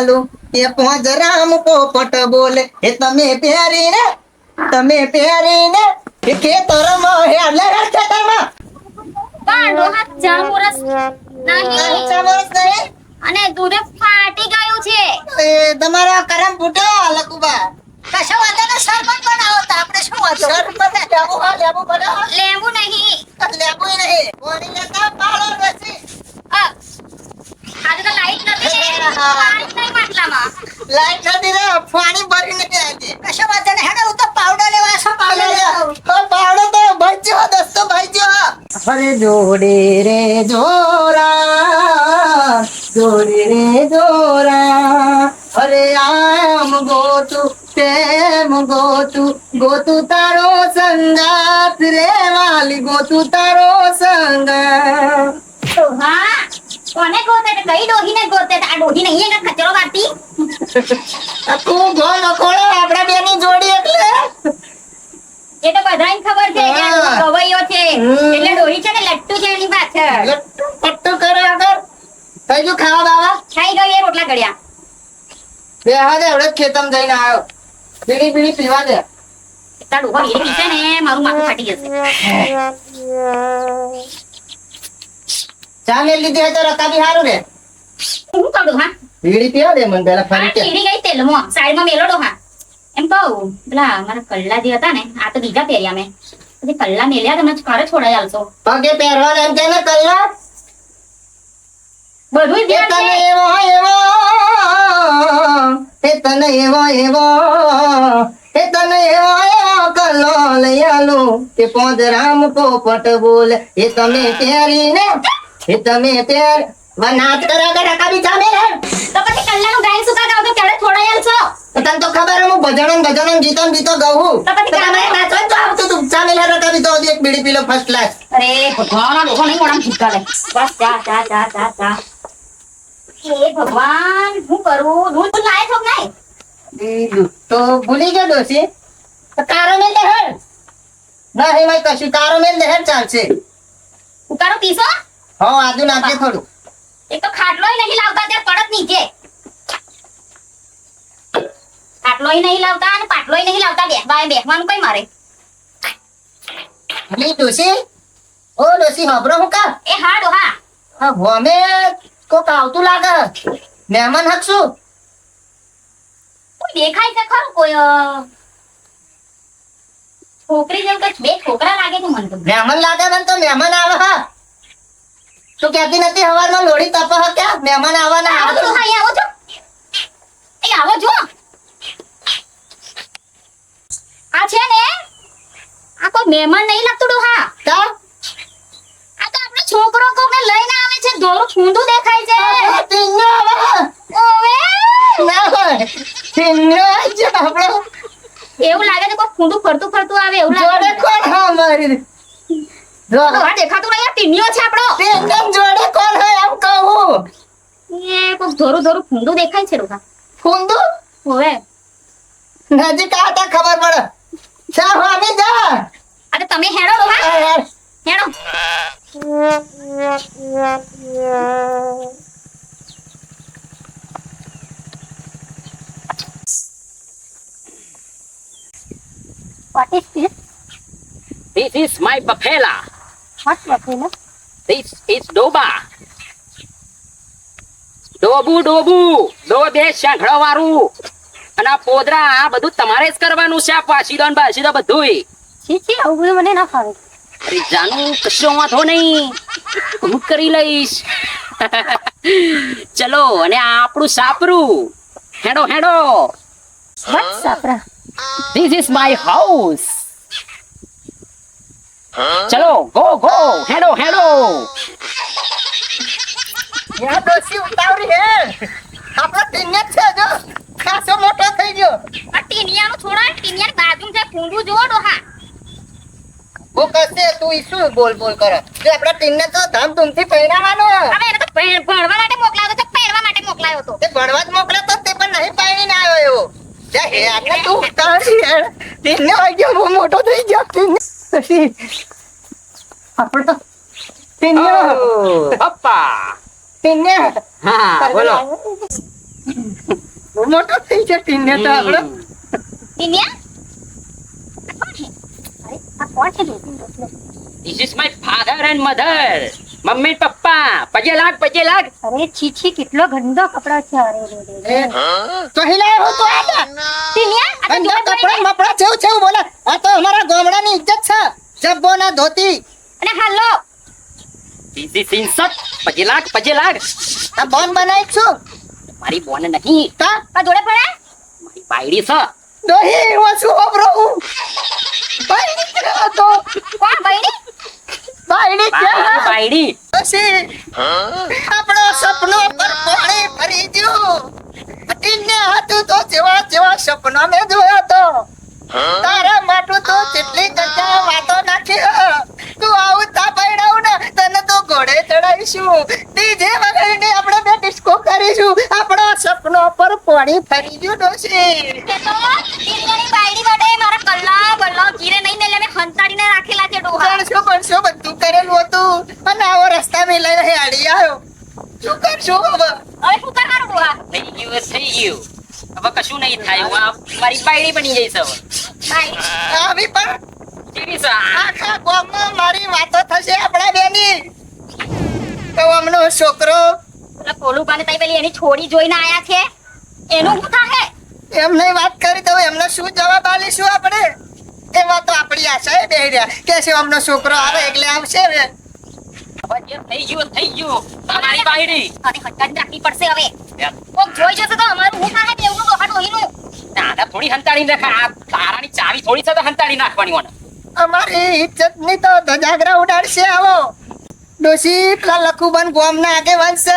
આલું એ પોજરામ પોપટ બોલે એ તમે પહેરીને તમે પહેરીને એ ખેતરમાં હેલે ખેતરમાં. ગાંડો હાથ નહીં. સમજ નહીં? અને દૂધ ફાટી ગયું છે. એ તમારો કરમ ફૂટ્યો લકુબા કશો વાંધો ને? સરબત બનાવો તો આપણે શું વાંધો? સરબત લેવું હા લેવું બનાવો. લેવું નહીં. લેવું નહીં. પાળો બેસી આજે તો લાઈટ નથી જ નહીં માટલામાં. લાઈટ નથી રે પાણી ભરીને કે આજે કશો વાંધો નહીં હેડો હું તો પાવડર લેવા છો પાવડર લેવા પાવડર તો ભાઈજો દોસ્તો ભાઈજો અરે જોડે રે જોરા જોડે રે જોરા. અરે આમ ગોતુ તેમ ગોતુ ગોતુ તારો સંગાત રે વાલી ગોતુ તારો સંગાત. તો ગોતે કઈ ડોહીને ગોતે તે? આ ડોહી નહીં કે ખચરો વાટી તું ગો નખોડો આપણા બેની જોડી એટલે. એ તો બધાને ખબર છે કે. ગવૈયો છે. એટલે ડોહી છે ને લટ્ટુ છે એની પાછળ. લટ્ટુ પટ્ટુ કરે આગળ. થઈ ગયું ખાવા બાવા ખાઈ ગયો એ રોટલા ઘડ્યા બે હા દે હવડે જ ખેતમ જઈને આવ્યો. બીડી બીડી પીવા દે. એટલા ડોહા બીડી પીશે ને મારું માથું ફાટી જશે. ચા લીધી હોય તો રકાબી હારું રે હું કરું હા? બીડી પીવા દે મને પેલા ફરી કે. પીડી ગઈ તેલમાં. સાઈડમાં મેલો ડોહા એમ કહું પેલા મારા કલ્લા જે હતા ને આ તો બીજા પહેર્યા મેં. પછી કલ્લા મેલ્યા તમે ઘરે છોડાઈ આલશો. પગે પહેરવા એમ કે ને કલ્લા. બધું એ તને એવો એવો એ તને એવો એવો એ તને એવો એવો કલ્લો લઈ આલું. કે પોદરામ પોપટ બોલે એ તમે પહેરીને એ તમે પહેર નાચ કરે આગળ રકાબી ચા મેલ તો પછી કલ્લાનું ગાયન સુકા ગાવ તો ક્યારે આલશો તો તને તો ખબર હે ભજણન ભજણન ગીતો ને ગીતો તો પછી તો આવતું તું ચા મેલ રકાબી તો એક બીડી પી ફર્સ્ટ ક્લાસ અરે ભગવાન લોકો નહીં મોડામાં છૂટકા લે બસ જા જા જા જા જા. એ ભગવાન હું કરું? દૂધ દૂધ લાય છો નહીં? તો ભૂલી ગયો ડોસી તો કારો મેલ દે હેડ ના હે માય કશું. કારો મેલ દે ચાલશે. ઉકાળો પીસો હો આજુ નાખજે થોડું. એક તો ખાટલોય નહીં લાવતા તે પડત નીચે ખાટલોય નહીં લાવતા અને પાટલોય નહીં લાવતા બેસવા બેસવાનું કઈ મારે. ની ડોસી ઓ ડોસી હબરો હું કા એ હા ડોહા હા. ભોમે કોક આવતું લાગે. મહેમાન હકશું કોઈ દેખાય છે ખરું કોઈ છોકરી જેવું કઈ બે છોકરા લાગે છે મને તો. મહેમાન લાગે મને તો મહેમાન આવે હા. તું કહેતી નથી હવારમાં લોડી તપ હા ક્યાં? મહેમાન આવવાના આવો છો આવે હા, આવો છો એ આવો જો. આ છે ને આ કોઈ મહેમાન નહીં લાગતું ડોહા. તો? આ તો આપણો છોકરો કોકને લઈને આવે છે ધોરું ફૂંદું દેખાય છે. આવે. ઓવે. ના હોય. ટીંગો જ આપણો. એવું લાગે છે કોઈ ફૂંદું ફરતું ફરતું આવે એવું લાગે કોણ હા મારી? જો. દેખાતું નહીં ટીનિયો છે આપણો. ટીંગમ જોડે કોણ હોય એમ કહું. એ કોઈ ધોરું ધોરું ફૂંદું દેખાય છે ડોહા ફૂંદુ? ઓવે નજીક આવતા ખબર પડે. ચા હોમી જા. આ તમે હેડો ડોહા હેડો What is this? This is my papella. What buffalo? This is Doba. ડોબુ ડોબુ બે શાંખડો વાળું અને આ પોદરા આ બધું તમારે જ કરવાનું છે આ પાસીદો ને બાસીદો બધુંય છી છી આવું બધું મને ના ફાવે અરે જાનું કશો વાંધો નહીં હું કરી લઈશ ચલો અને આ આપણું સાપરું હેડો હેડો What sapra? This is my house. ચલો ગો ગો હેડો હેડો. યા ડોસી ઉતાવળી હે. આપણો જ છે જો. ખાસો મોટો થઈ ગયો. આ ટીનિયાનું છોડો આ ટીનિયાની બાજુમાં છે ફૂંદું જુઓ ડોહા. હું કશે તું ઈ શું બોલ બોલ કરે? જો આપણા ટીંગને તો ધામધૂમથી પહેરાવાનો હવે એને તો ભણ- ભણવા માટે મોકલાયો તો પહેરવા માટે મોકલાયો તો તે ભણવા જ મોકલે તો તે પણ નહીં પાણીને આવ્યો એવો. જા હે આટલે તું ઉતાવળી હે. ટીંગને વાઈ ગયો બહુ મોટો થઈ ગયો. ટીંગને ડોસી આપણે તો ઓ, પપ્પા ટીંગને હા બોલો. મોટો થઈ છે ટીને તો આપણો. ટીનિયા આ કોણ છે? અરે આ કોણ છે? This is my father and mother. મમ્મી પપ્પા પજે લાગ પજે લાગ. અરે છી છી કેટલો ગંદો કપડો છે અરે રે તો હિલાય હું તો આ ટીનિયા ગંદા કપડા મપડા છે એવું બોલે. આ તો અમારા ગામડાની ઇજ્જત છે. જબ્બો ના ધોતી. અને હાલો. બીજી insult. પજે લાગ પજે લાગ. આ બોન બનાવી છું. મારી બોન નહીં તા? આ જોડે પડે? મારી બાયડી છે. દોહી હું છું વાપરો? હું ભાઈ તો કોણ બૈરી બાયડી બાયડી પછી આપણો સપનો પર પાણી ફરી ગયું ટીને હતું તો જેવા જેવા સપના મેં જોયો તો તારા માટું તો જેટલી જગ્યા વાતો નાખી હ. તું આવું તા પડાવું ને તને તો ઘોડે ચડાવીશું ડીજે વગાડીને આપણે બે ડિસ્કો કરીશું આપણો સપનો પર પાણી ફરી ગયું ડોશી કે તો ટીનિયાની બાયડી વડે મારા કલ્લા બલ્લા ગીરે નહીં ને એટલે મેં હંતાડીને રાખેલા છે ડોહા ત્રણસો પાંચસો બધું કરેલું હતું અને આવો રસ્તા મેં લઈને હેડી આવ્યો શું કરશું હવે હવે શું કરવાનું ડોહા થઈ ગયું થઈ ગયું હવે કશું નહીં થાય હું આ મારી પાયડી બની જઈશ હવે આવી પણ? આખા ગામમાં મારી વાતો થશે આપણા બેની. તો અમનો છોકરો એટલે પોલું પાને તઈ પેલી એની છોડી જોઈને આયા છે? એનું શું થાહે? એમને વાત કરી તો એમને શું જવાબ આલીશું આપણે? વાત તો આપણી આશા બેહી રહ્યા. કે છે અમનો છોકરો આવે એટલે આવશે હવે. થઈ ગયું થઈ ગયું. આ મારી બાયડી અને હંતાડી રાખવી પડશે હવે. કોક જોઈ જશે તો અમારું હું થાહે બેવનું ડોહા ડોહીનું આને થોડી હંતાડી નાખા આ તારાની ચાવી થોડી છે તો હંતાડી નાખવાની મને અમારી ઇજ્જતની તો ધજાગરા ઉડાડશે આવો. ડોશી પેલા લખુબન ગોમના આગેવાન છે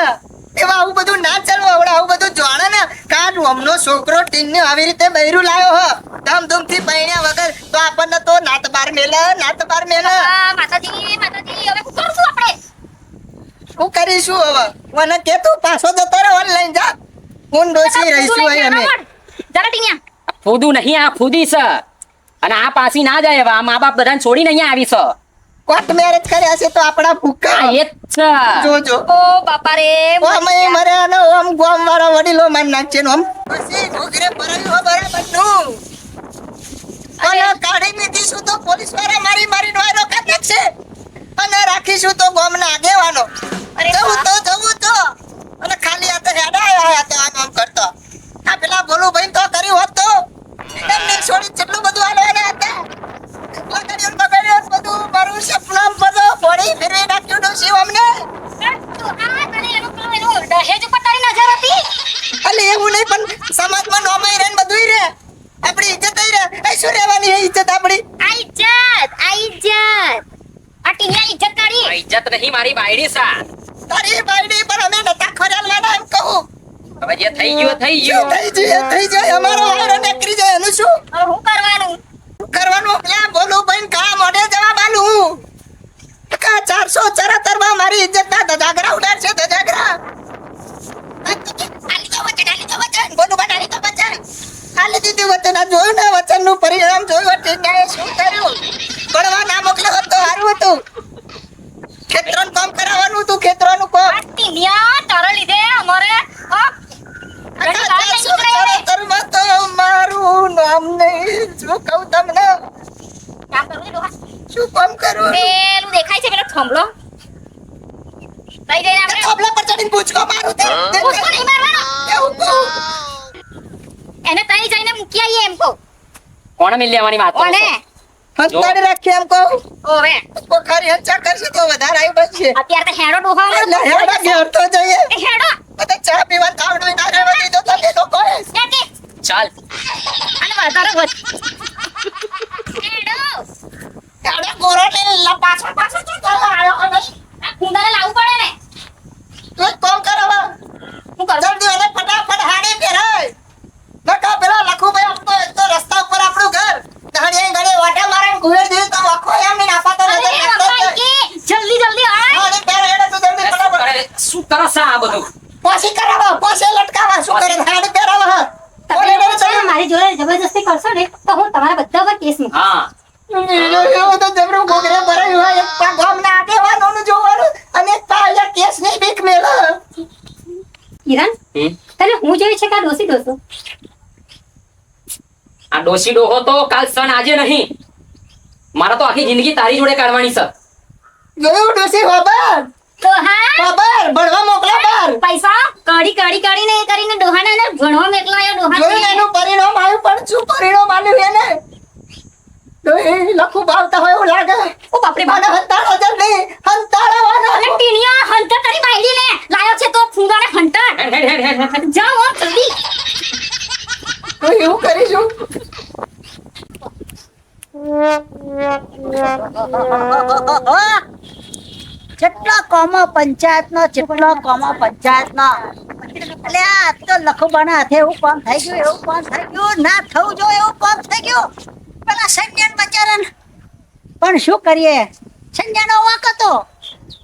એવા આવું બધું ના ચાલવું આવડે આવું બધું જાણે ને. કાં અમનો છોકરો ટીનને આવી રીતે બૈરું લાયો હો. ધામધૂમથી બૈણ્યા વગર તો આપણને તો નાત બાર મેલે નાત બાર મેલે માતાજી માતાજી હવે શું કરશું આપણે? શું કરીશું હવે? મને કે તું પાછો જતો રહે ઓનલાઈન જા. હું ડોશી રહીશું અહીં અમે. જરા ટીનિયા ફૂદું નહીં આ ફૂદી છે. અને આ પાસી ના જાય હવે. આ મા બાપ બધાને છોડીને અહીંયા આવી છે. કોર્ટ મેરેજ કર્યા છે તો આપણા ભૂકા એ જ છે. જોજો. ઓ બાપા રે ઓમ એ મરે અને ઓમ ગોમ વાળો વડીલો માર નાખજે ને ઓમ. પછી ઘોઘરે ભરાયો હો બરાબરનું અને કાઢી લીધીશું તો પોલીસવાળા મારી મારી ડોયરો કાઢે છે. અને રાખીશું તો ગોમના આગેવાનો. અરે જવું તો અને ખાલી આ તો હેડા આયા તો આમ આમ કરતો આ પેલા ભોલું ભાઈ તો કર્યું હોત તો એમને છોડી કેટલું બધું આલવાના હતા લગાડ્યો ને બગાડ્યો ને બધું મારું સપના બધો ફોડી ફેરવી નાખ્યું ડોશી અમને આ તને એનું પેલું એનું દહેજ ઉપર તારી નજર હતી અલે એવું નહીં પણ સમાજમાં નોમાઈ રહે ને બધુંય રહે આપણી ઇજ્જત રહે એ શું રહેવાની છે ઇજ્જત આપણી આ ઇજ્જત આ ઇજ્જત આ ટીનિયા ઇજ્જત તારી આ ઇજ્જત નહીં મારી બાયડી છે તારી બાયડી પણ અમે નતા ખોરાલવાના એમ કહું હવે જે થઈ ગયો. થઈ જાય થઈ જાય અમારો વાયરો નીકળી જાય એનું શું? હવે શું કરવાનું? કરવાનું? એટલે બોલું ભાઈ કા મોઢે જવાબ આલું કા ચારસો ચરાતરમાં મારી ઇજ્જત ના ધજાગરા ઉડાડશે? ધજાગરા? આલી તો વચન દીધી આ જોયું ને વચન. નું પરિણામ જોયું ટીનાએ શું કર્યું? ભણવા ના મોકલ્યો હોત સારું હતું. ખેતરોનું કામ કરાવવાનું હતું ખેતરોનું કામ. તારા લીધે અમારે આ ઘણી વાર નહીં ચારસો નીકળે હવે. ચરતરમાં તો મારું નામ નહીં શું કહું તમને કામ કરવું છે શું કામ કરું પેલું દેખાય છે પેલો થંભલો તઈ જઈને આપણે થાંભલા પર ચડીને પૂછકો મારું તે પૂછકો નહીં મારવાનો. એને તઈ જઈને મૂકી આવીએ એમ કહું કોણ મિલ લેવાની વાત કોને? હંતાડી રાખીએ એમ કહું ઓવે પોખારી હંચા કરશે તો વધારે આવી બનશે અત્યારે તો હેડો ડોહા હેડો હેડા ઘેર તો જઈએ હેડો બધા ચા પીવા તાવડું ના રહેવા દીધો તમે લોકો ચાલ. અને વધારે વધ હેડા ગોરો ને લા પાછળ પાછળ તો ચાલો આયો અને આ કુંડાને લાવવું પડે ને? તું એક કામ કર હવે. હું કરું? અને ફટાફટ હાડી પહેરાય. નકા પેલા લખુભાઈ આપતો એક તો રસ્તા ઉપર આપણું ઘર હાડી ઘરે વાટા મારે ઘુરે દે તો આખો એમ ની નાપા તો અરે નજર નાખતો બાપા જ જાય. કે જલ્દી જલ્દી આય હાડી પહેર હેડે તું જલ્દી શું ફટાફટ કરે શું કરે છે આ બધું પાછી કરાવો પાછી લટકાવા શું કરે હાડી પહેરાવા હા ઓલે તમે ડરે ચડી મારી જોડે જબરજસ્તી કરશો ને તો હું તમારા બધા પર કેસ મૂકીશ હા એવું તો જબરું ઘોઘરે ભરાયું હોય એક પા ગામના આગેવાનોનું જોવાનું અને એક પા અહીંયા કેસની બીક મેલે કિરણ હમ? તને હું જોઈ છે કે આ ડોસી આ ડોહો તો કાલ આજે નહીં. મારે તો આખી જિંદગી તારી જોડે કાઢવાની છે. જોયું ડોસી તો હા. ખબર ભણવા મોકલા બાર. પૈસા? કાઢી કાઢી કાઢીને એ કરીને ડોહાને એને ભણવા મોકલાયો જોયું ડોહા એનું પરિણામ આવ્યું પણ શું પરિણામ આવ્યું એને? લખું ભાવતા હોય એવું લાગે. ઓ બાપરે મને હંતાળો જ નહીં હંતાળવાનો અરે ટીનિયા હંટર તારી બાયડીને લાયો છે તો ફૂંગાને હંટર. હેડ, હેડ, હેડ, હેડ, હેડ. જાઓ હો જલ્દી. તો એવું કરીશું. જેટલો કોમો જેટલો કોમો પંચાયતનો. એટલે આ તો લખુબાના હાથે એવું કામ થઈ ગયું એવું કામ થઈ ગયું ના થવું જોઈએ એવું કામ થઈ ગયું. પેલા સંજ્ઞાન બચારાને પણ શું કરીએ? સંજ્ઞાનો વાક હતો.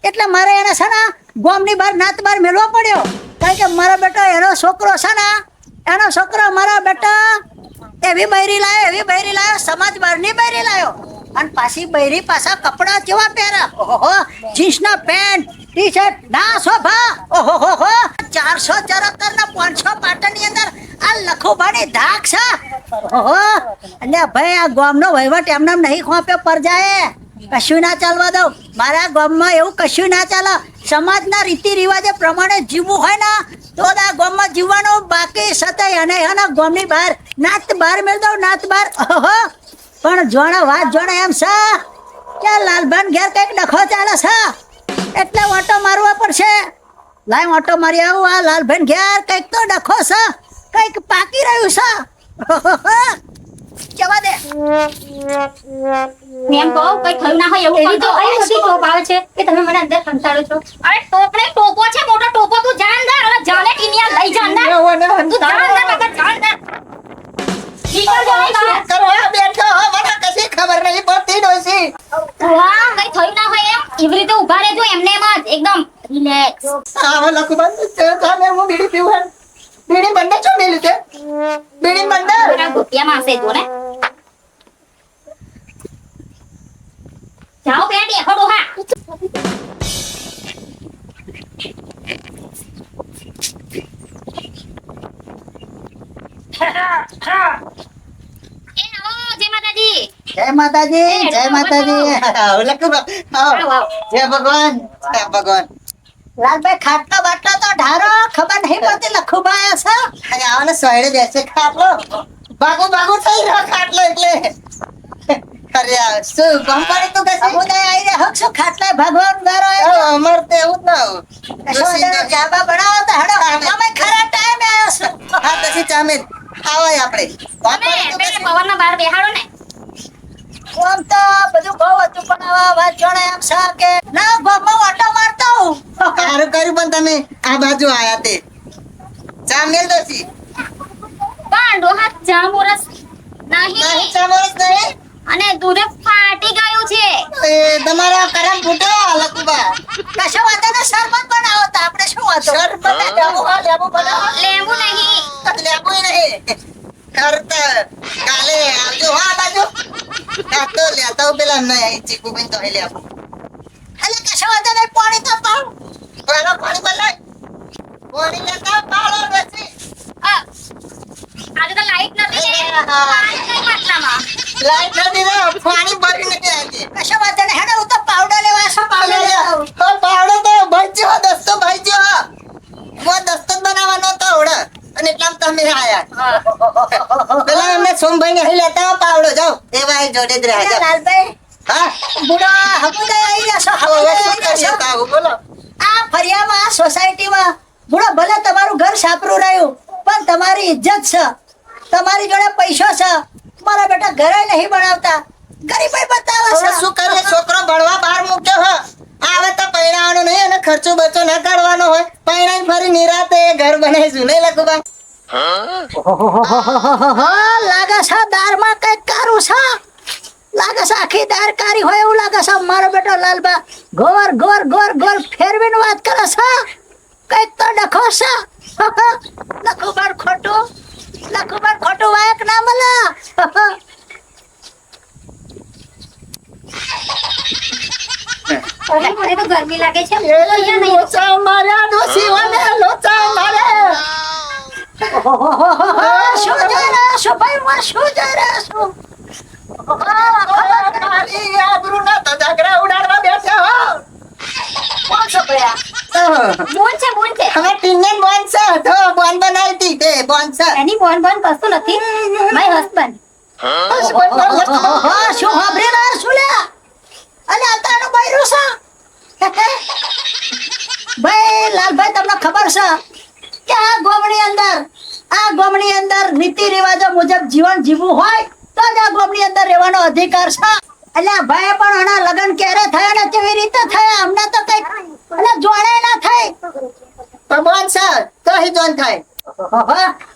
એટલે મારે એને સના ગોમની બહાર નાત બહાર મેળવો પડ્યો. કારણ કે મારા બેટો, એનો છોકરો સના એનો છોકરો મારા બેટા એવી બૈરી લાયો એવી બૈરી લાયો, સમાજ બહારની બૈરી લાયો. અને પાછી બૈરી પાછા કપડા કેવા પહેરા? ઓહો જીન્સના પેન્ટ ટી શર્ટ ના શોભા. ઓહો હો હો ચારસો ચરતર ના પાંચસો પાટણની અંદર આ લખોભાની ધાક છે. ઓહો અને ભાઈ, આ ગામનો વહીવટ એમને એમ નહીં ખોપ્યો પર જાય. કશું ના ચાલવા દઉં. મારા ગામમાં એવું કશું ના ચાલે. સમાજના રીતિ રિવાજે પ્રમાણે જીવવું હોય ને, તો આ ગામમાં જીવવાનું બાકી સતાય અને એના ગામની બહાર નાત બહાર મેળ દઉં, નાત બહાર ઓહો પણ જોણે વાત જોણે એમ છે કે લાલભાન ઘેર કંઈક ડખો ચાલે છે. એટલે ઓટો મારવો પડશે. લાઈ ઓટો મારી આવું આ લાલભાઈ ઘેર કંઈક તો ડખો છે. કંઈક પાકી રહ્યું છે. જવા દે. મેમ કહો કઈ થયું ના હોય એવું એવી તો. કઈ બધી ટોપ આવે છે? કે તમે મને અંદર સંતાડો છો. અરે ટોપ ને ટોપો છે મોટો ટોપો તું જાણ અંદર હવે જાને ટીનિયા લઈ જાણ અંદર તું જા અંદર બાબા જા અંદર બીડી બંને છો મેલી છે બીડી બંને? મારા ગોટિયામાં હશે જો ને. જાઓ બે બેઠો ડોહા એ આવો જય માતાજી. જય માતાજી જય લખું ભગવાન જય ભગવાન. લાલભાઈ ખાટલો બાટલો તો ઢારો ખબર નહીં પડતી લખુભાઈ છે અરે આવો ને સોયડે બેસે ખાટલો. બાગુ બાગુ થઈ રહ્યો ખાટલો એટલે. અરે શું કંપની તું કે સમુદાય આવી રહ્યા હક શું ખાટલા ભગવાન ગારો અમારે તો એવું જ ના જાબા બનાવો તો હડો. અમે ખરા ટાઈમે આવ્યો છું. હા પછી ચામેલ. આવાય આપણે. તમે પેલા બહાર બેહાડો ને. આમ તો બધું બહુ હતું પણ હવે વાત જોડે એમ છે કે ના ગોમાં ઓટો મારતો હું. સારું કર્યું પણ તમે આ બાજુ આયા તે. ચામેલ દોશી પણ ડોહા ચામુરસ નહીં. નહીં ચામરસ નહીં? અને દૂધે ફાટી ગયું છે. એ તમારા કરમ ફૂટ્યો લકુબા. કશો વાંધો ને શરબત બનાવો તો આપણે શું વાંધો? શરબત? લેબુ હા લેબુ લેવું નહીં. લેબુ કાલે આવજો. હા બાજુ. આ તો લેતા હું પેલા નહીં ચીકુ બેન તો લેબુ એટલે કશો વાંધો નહીં પાણી તો પાવ. પેલો પાણી બદલાય પાણી લેતા પાડો બેસી આ, આજે તો લાઈટ નથી હા. લાઈટ નથી પાણી ભરી નથી આવી. કશો વાંધો નહીં. હેડો હું તો પાવડર લેવા છો પાવડર લેવા આવું. પાવડો તો ભાઈજો દસ્તો ભાઈજો મો દસ્તો જ બનાવવાનો હતો ઓડે અને એટલામાં તમે આયા પેલા એમને સોમભાઈ ને અહીં લેતા આવો પાવડો એવા અહીં જોડે જ રહ્યા લાલભાઈ હા? બુડો હમુદાય આવી જશો હવે શું કરશો? કરીએ બોલો. આ ફરિયામાં આ સોસાયટીમાં બુડો ભલે તમારું ઘર સાપરું રહ્યું પણ તમારી ઇજ્જત છે. તમારી જોડે પૈસો છે. મારા બેટા ઘરે નહીં બનાવતા ગરીબાઈ બતાવે છે. શું કરે છોકરો ભણવા બહાર મૂક્યો હ. આવે તો પૈણાવાનો નહીં અને ખર્ચો બચો ના કાઢવાનો હોય. પૈણા ફરી નિરાતે ઘર બનાવીશું. નહીં ઓહોહોહોહોહો, લાગે છે દારમાં કંઈક કારું છે લાગે છે આખી દાર કારી હોય એવું લાગે છે મારો બેટો લાલબા ગોર ગોર ગોર ગોર ફેરવીને વાત કરે છે કંઈક તો ડખો છે લખુબાર ખોટું લખુબાર ખોટું વાયક ના મળે ગરમી લાગે છે. લોચા માર્યા ડોશીઓને લોચા મારે ઓહોહોહોહો, શું શું. શું સાંભળી રહ્યા લ્યા અલે આ તારું બૈરું છે ભાઈ, લાલભાઈ, તમને ખબર છે કે આ ગોમડી અંદર ગોમની અંદર રીતિ રિવાજો મુજબ જીવન જીવવું હોય તો જ આ અંદર રહેવાનો અધિકાર છે. એટલે ભાઈ પણ આના લગ્ન ક્યારે થયા ને કેવી રીતે થયા અમને તો કઈ એટલે જોડે ના થઈ. ભગવાન સર તો હી જોન થાય.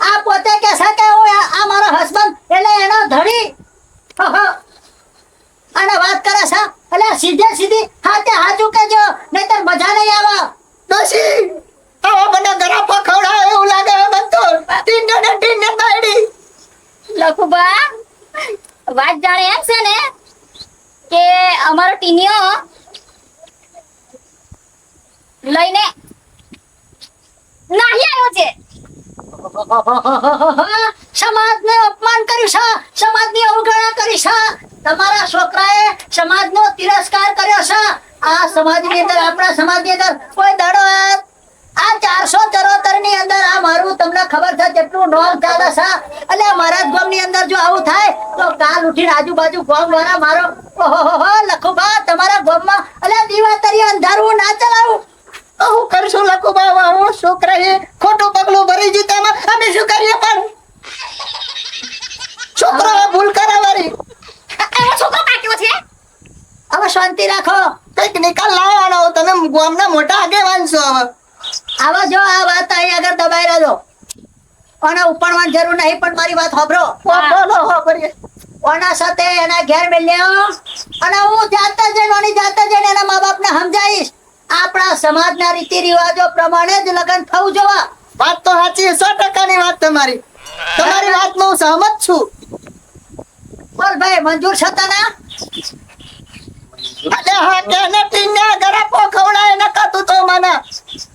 આ પોતે કે છે કે આ મારો હસબન્ડ એટલે એનો ધણી. અને વાત કરે છે, એટલે સીધે સીધી હાથે હાજુ કેજો નહીતર મજા નહીં આવે. દોશી આવા મને ગરાફા પકવડા એવું લાગે હે મન તો ટીને ને ટીને બાયડી લખુબા વાત જાણે એમ છે ને કે અમારો ટીનિયો લઈને નાહી આવ્યો છે. સમાજને અપમાન કર્યું છે, સમાજની અવગણના કરી છે. તમારા છોકરાએ સમાજનો તિરસ્કાર કર્યો છે. આ સમાજની અંદર, આપણા સમાજની અંદર કોઈ દાડો આ- ચારસો ચરોતરની અંદર આ મારું તમને ખબર છે કેટલું નોમ ચાલે છે. મારા જ ગામની અંદર જો આવું થાય, તો કાલ ઉઠીને આજુબાજુ ગામ વાળા મારો લખો લખુબા તમારા ગામમાં એટલે દીવાતરી અંધારું ના ચલાવું તો હું કરશું લખું બાબા હું છોકરાએ ખોટું પગલું ભરી દીધું તેમાં અમે શું કરીએ પણ છોકરો ભૂલ કરે વારી એનો છોકરો કાટ્યો છે હવે શાંતિ રાખો કંઈક નિકાલ લાવવાનો તમે ગામના મોટા આગેવાન છો હવે આવા જો આ વાત અહીં આગળ દબાઈ રહ્યો અને ઉપડવાની જરૂર નહીં પણ મારી વાત સાંભળો. બોલો ઓના સાથે એના ઘેર મેલ્યો અને હું જાતે જઈને ઓની જાતે જઈને એના મા બાપને સમજાવીશ. આપણા સમાજના રીતિ રિવાજો પ્રમાણે જ લગ્ન થવું જોવા. વાત તો સાચી સો ટકાની વાત તમારી. તમારી વાત હું સહમત છું. બોલ ભાઈ મંજૂર છે ના અલે હા કે ને ટીને ગરાપો ખવડાય ન કાતું તો મને.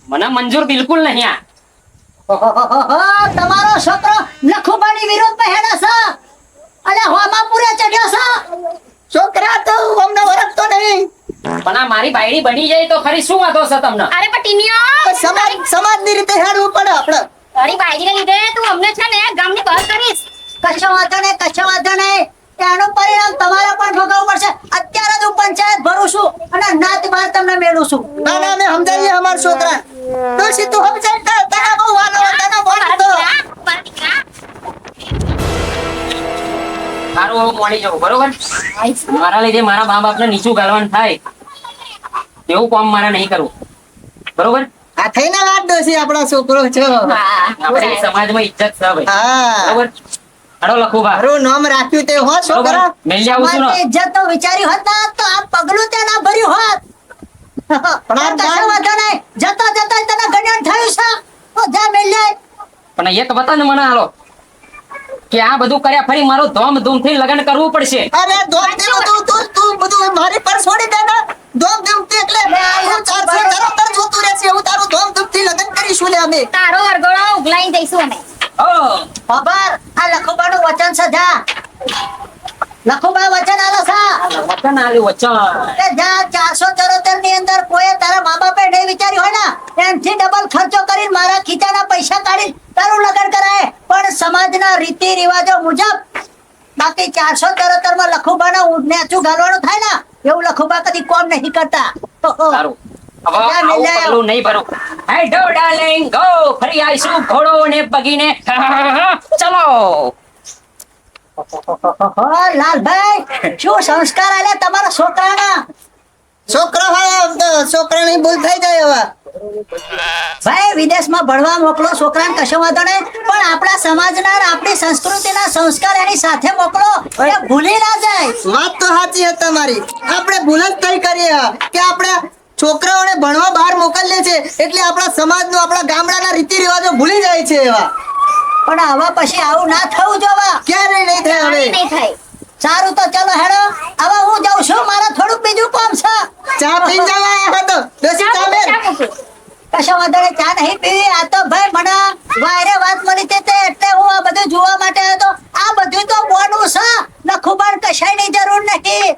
મને મંજૂર બિલકુલ નહીં આ. તમારો છોકરો લખુબાની વિરુદ્ધ હેડા છે. અને હોમાપુરે ચડ્યો છે. છોકરા તો અમને ઓળખતો નહીં. પણ આ મારી બાયડી બની જાય તો ખરી શું વાંધો છે તમને? અરે પણ ટીનિયો સમાજ સમાજની રીતે હેડવું પડે આપણે. તારી બાયડીને લીધે તું અમને છે ને ગામની બહાર કરીશ. કશો વાંધો નહીં કશો વાંધો નહીં. એનું પરિણામ તમારે પણ ભોગવવું પડશે. અત્યારે જ હું પંચાયત ભરું છું અને નાત બાર તમને મેળવું છું. ના ના અમે સમજાવીએ અમારા છોકરા તો તું સમજાય મારું હવે મોડી જવું બરોબર? મારા લીધે મારા મા બાપને નીચું ગાળવાનું થાય. એવું કામ મારે નહીં કરવું. બરોબર? આ થઈને વાત ડોશી આપણો છોકરો છો. હા. સમાજમાં ઇજ્જત છે ભાઈ. બરોબર? હાલો લખું બા મારું નામ રાખ્યું તે હો છોકરા. મેલી આવું છું ઇજ્જત તો વિચારી હોત ને તો આ પગલું તે ના ભર્યું હોત. પણ આ પણ વાંધો નહીં. જતા જતા તને ગણ્યા થયું છે. તો જા મેલ જાય પણ એક મને હાલો. કે આ બધું કર્યા ફરી મારું ધોમ ધૂમથી લગ્ન કરવું પડશે. અરે ધોમ ધીમ તું તું તું બધું મારી પર છોડી દે ને. ધોમ ધીમથી એટલે હું ચારસો તરફ જોતું રહેશે હું તારું ધોમ ધૂમથી લગ્ન કરીશું લે અમે. તારો અરગોળો ઉગલાઈ જઈશું અમે. ઓ. ખબર? આ લખુબાનું વચન છે લખુબા વચન આલો છે વચન આલ્યું વચન. કે ચારસો ચરોતેરની અંદર કોઈ તારા મા બાપે નહીં વિચાર્યું હોય ને એનથી ડબલ ખર્ચો કરીને મારા ખીચાના પૈસા કાઢી તારું લગ્ન કરાય. પણ સમાજના રીતિ રિવાજો મુજબ બાકી ચારસો ચોરોતેરમાં લખુબા નેચું ઘાલવાનું થાય ને એવું લખુબા કદી કોમ નહીં કરતા. સારું. હવે જા, આવું મેલ્યા આવો. પગલું નહીં ભરું. હાય ડો ડાર્લિંગ ગો. ફરી આવીશું ઘોડો ને બગીને ચલો. મોકલો સાથે મોકલો ભૂલી ના જાય. વાત તો સાચી છે તમારી. આપણે ભૂલ જ થઈ કરીએ કે આપણે છોકરાઓને ભણવા બહાર મોકલીએ છે એટલે આપણા સમાજનું, આપણા ગામડાના રીતિ રિવાજો ભૂલી જાય છે એવા. પણ હવે પછી આવું ના થવું જોવા. ક્યારે નહીં થાય હવે? નહીં થાય. સારું તો ચલો હેડો. હવે હું જાઉં છું મારે થોડુંક બીજું કામ છે. ચા પીને જવા આયા હતો ડોશી ચા બેન. કશો વાંધો નહીં ચા નહીં પીવી. આ તો ભાઈ મને વાયરે વાત મળી છે તે એટલે હું આ બધું જોવા માટે આવ્યો તો. આ બધું તો બોનું છે. લખુબાર કશાયની જરૂર નથી.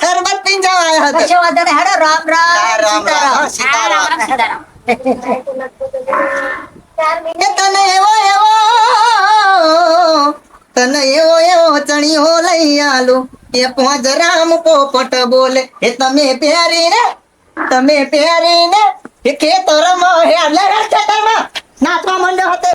શરબત પીને જવા આવ્યો હતો કશો વાંધો નહીં હેડો. રામ રામ સીતારામ રામ રામ. સીતારામ. રામ રામ સીતારામ. આલું એ પોંજ રામ પોપટ બોલે. એ તમે પહેરીને તમે પહેરીને ખેતરમાં હેલે